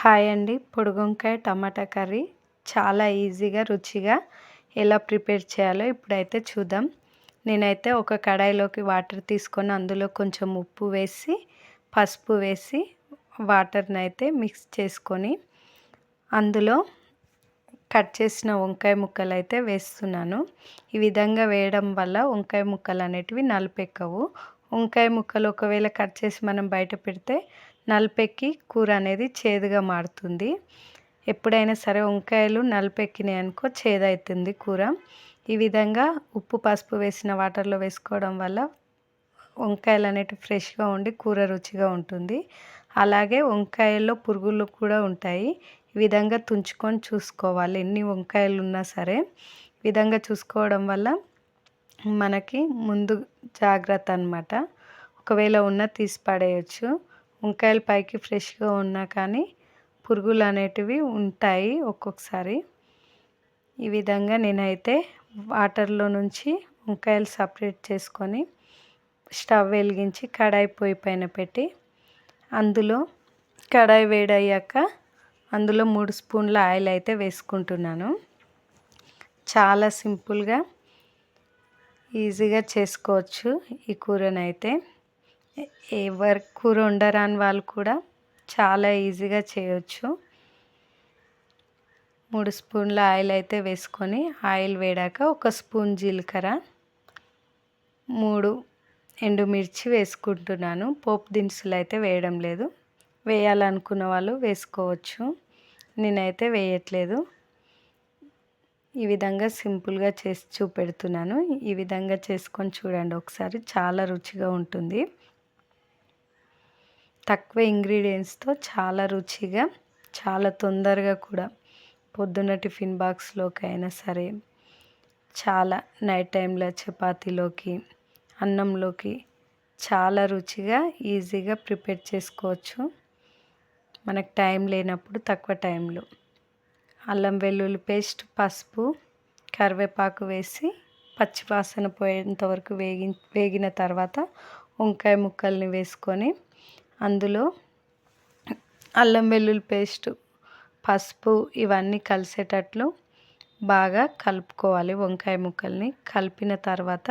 Hi అండి. పొడుగుంకాయ టమాటా curry చాలా ఈజీగా రుచిగా ఎలా ప్రిపేర్ చేయాలో ఇప్పుడైతే చూద్దాం. నేనైతే ఒక కడాయిలోకి వాటర్ తీసుకొని అందులో కొంచెం ఉప్పు వేసి పసుపు వేసి వాటర్ని అయితే మిక్స్ చేసుకొని అందులో కట్ చేసిన వంకాయ ముక్కలు అయితే వేస్తున్నాను. ఈ విధంగా వేయడం వల్ల వంకాయ ముక్కలు అనేటివి నలుపెక్కవు. వంకాయ ముక్కలు ఒకవేళ కట్ చేసి మనం బయట పెడితే నలుపెక్కి కూర అనేది చేదుగా మారుతుంది. ఎప్పుడైనా సరే వంకాయలు నలిపెక్కినాయి అనుకో చేదవుతుంది కూర. ఈ విధంగా ఉప్పు పసుపు వేసిన వాటర్లో వేసుకోవడం వల్ల వంకాయలు అనేటివి ఫ్రెష్గా ఉండి కూర రుచిగా ఉంటుంది. అలాగే వంకాయల్లో పురుగులు కూడా ఉంటాయి. ఈ విధంగా తుంచుకొని చూసుకోవాలి. ఎన్ని వంకాయలు ఉన్నా సరే. విధంగా చూసుకోవడం వల్ల మనకి ముందు జాగ్రత్త అనమాట ఒకవేళ ఉన్న తీసి పడేయచ్చు. వంకాయలు పైకి ఫ్రెష్గా ఉన్నా కానీ పురుగులు అనేటివి ఉంటాయి ఒక్కొక్కసారి. ఈ విధంగా నేనైతే వాటర్లో నుంచి వంకాయలు సపరేట్ చేసుకొని స్టవ్ వెలిగించి కడాయి పొయ్యి పైన పెట్టి అందులో కడాయి వేడయ్యాక అందులో మూడు స్పూన్ల ఆయిల్ అయితే వేసుకుంటున్నాను. చాలా సింపుల్గా ఈజీగా చేసుకోవచ్చు ఈ కూరనైతే. ఎవరు కూర వండరాని వాళ్ళు కూడా చాలా ఈజీగా చేయొచ్చు. మూడు స్పూన్ల ఆయిల్ అయితే వేసుకొని ఆయిల్ వేడాక ఒక స్పూన్ జీలకర్ర మూడు ఎండుమిర్చి వేసుకుంటున్నాను. పోపు దినుసులు అయితే వేయడం లేదు. వేయాలనుకున్న వాళ్ళు వేసుకోవచ్చు. నేనైతే వేయట్లేదు. ఈ విధంగా సింపుల్గా చేసి చూపెడుతున్నాను. ఈ విధంగా చేసుకొని చూడండి. ఒకసారి చాలా రుచిగా ఉంటుంది. తక్కువ ఇంగ్రీడియంట్స్తో చాలా రుచిగా చాలా తొందరగా కూడా పొద్దున్న టిఫిన్ బాక్స్లోకి అయినా సరే చాలా నైట్ టైంలో చపాతీలోకి అన్నంలోకి చాలా రుచిగా ఈజీగా ప్రిపేర్ చేసుకోవచ్చు. మనకు టైం లేనప్పుడు తక్కువ టైంలో. అల్లం వెల్లుల్లి పేస్ట్ పసుపు కరివేపాకు వేసి పచ్చివాసన పోయేంత వరకు వేగి వేగిన తర్వాత వంకాయ ముక్కల్ని వేసుకొని అందులో అల్లం వెల్లుల్లి పేస్ట్ పసుపు ఇవన్నీ కలిసేటట్లు బాగా కలుపుకోవాలి వంకాయ ముక్కల్ని. కలిపిన తర్వాత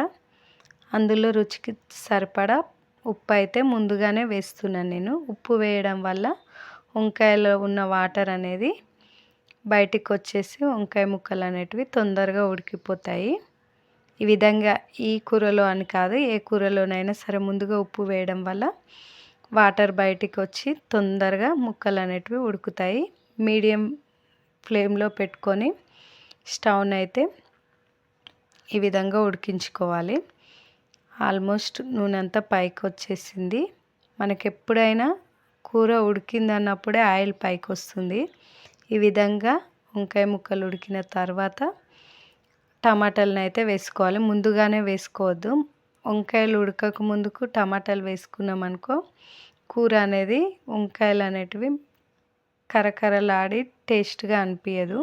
అందులో రుచికి సరిపడా ఉప్పు అయితే ముందుగానే వేస్తున్నాను నేను. ఉప్పు వేయడం వల్ల వంకాయలో ఉన్న వాటర్ అనేది బయటికి వచ్చేసి వంకాయ ముక్కలు అనేటివి తొందరగా ఉడికిపోతాయి. ఈ విధంగా ఈ కూరలో అని కాదు ఏ కూరలోనైనా సరే ముందుగా ఉప్పు వేయడం వల్ల వాటర్ బయటికి వచ్చి తొందరగా ముక్కలు అనేటివి ఉడుకుతాయి. మీడియం ఫ్లేమ్లో పెట్టుకొని స్టవ్ని అయితే ఈ విధంగా ఉడికించుకోవాలి. ఆల్మోస్ట్ నూనె అంతా పైకి వచ్చేసింది మనకి ఎప్పుడైనా కూర ఉడికింది అన్నప్పుడే ఆయిల్ పైకి వస్తుంది ఈ విధంగా వంకాయ ముక్కలు ఉడికిన తర్వాత టమాటాలను అయితే వేసుకోవాలి. ముందుగానే వేసుకోవద్దు. వంకాయలు ఉడకక ముందుకు టమాటాలు వేసుకున్నాం అనుకో కూర అనేది వంకాయలు అనేటివి కరకరలాడి టేస్ట్గా అనిపించదు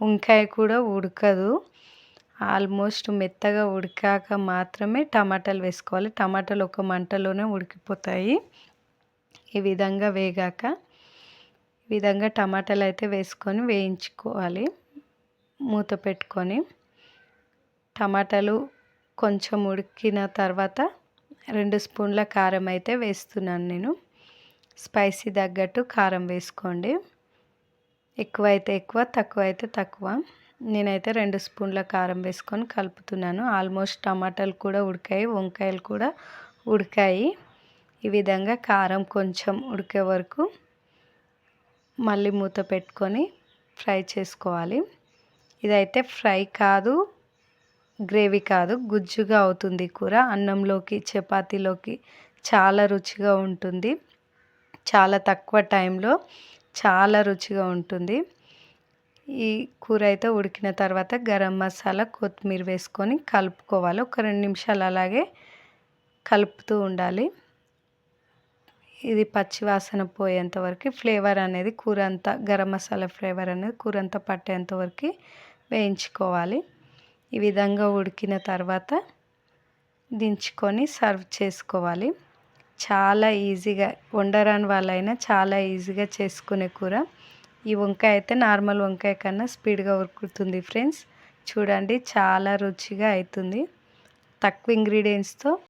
వంకాయ కూడా ఉడకదు. ఆల్మోస్ట్ మెత్తగా ఉడికాక మాత్రమే టమాటాలు వేసుకోవాలి. టమాటాలు ఒక మంటలోనే ఉడికిపోతాయి. ఈ విధంగా వేగాక ఈ విధంగా టమాటాలు అయితే వేసుకొని వేయించుకోవాలి. మూత పెట్టుకొని టమాటాలు కొంచెం ఉడికిన తర్వాత రెండు స్పూన్ల కారం అయితే వేస్తున్నాను నేను. స్పైసీ తగ్గట్టు కారం వేసుకోండి. ఎక్కువ అయితే ఎక్కువ తక్కువ అయితే తక్కువ. నేనైతే రెండు స్పూన్ల కారం వేసుకొని కలుపుతున్నాను. ఆల్మోస్ట్ టమాటాలు కూడా ఉడికాయి వంకాయలు కూడా ఉడికాయి. ఈ విధంగా కారం కొంచెం ఉడికే వరకు మళ్ళీ మూత పెట్టుకొని ఫ్రై చేసుకోవాలి. ఇదైతే ఫ్రై కాదు గ్రేవీ కాదు గుజ్జుగా అవుతుంది కూర. అన్నంలోకి చపాతీలోకి చాలా రుచిగా ఉంటుంది. చాలా తక్కువ టైంలో చాలా రుచిగా ఉంటుంది. ఈ కూర అయితే ఉడికిన తర్వాత గరం మసాలా కొత్తిమీర వేసుకొని కలుపుకోవాలి. ఒక రెండు నిమిషాలు అలాగే కలుపుతూ ఉండాలి. ఇది పచ్చి వాసన పోయేంత వరకు ఫ్లేవర్ అనేది కూర అంతా గరం మసాలా ఫ్లేవర్ అనేది కూర అంతా పట్టేంత వరకు వేయించుకోవాలి. ఈ విధంగా ఉడికిన తర్వాత దించుకొని సర్వ్ చేసుకోవాలి. చాలా ఈజీగా వండరాని వాళ్ళైనా చాలా ఈజీగా చేసుకునే కూర. ఈ వంకాయ అయితే నార్మల్ వంకాయ కన్నా స్పీడ్గా ఉరుకుతుంది ఫ్రెండ్స్. చూడండి చాలా రుచిగా అవుతుంది తక్కువ ఇంగ్రీడియంట్స్తో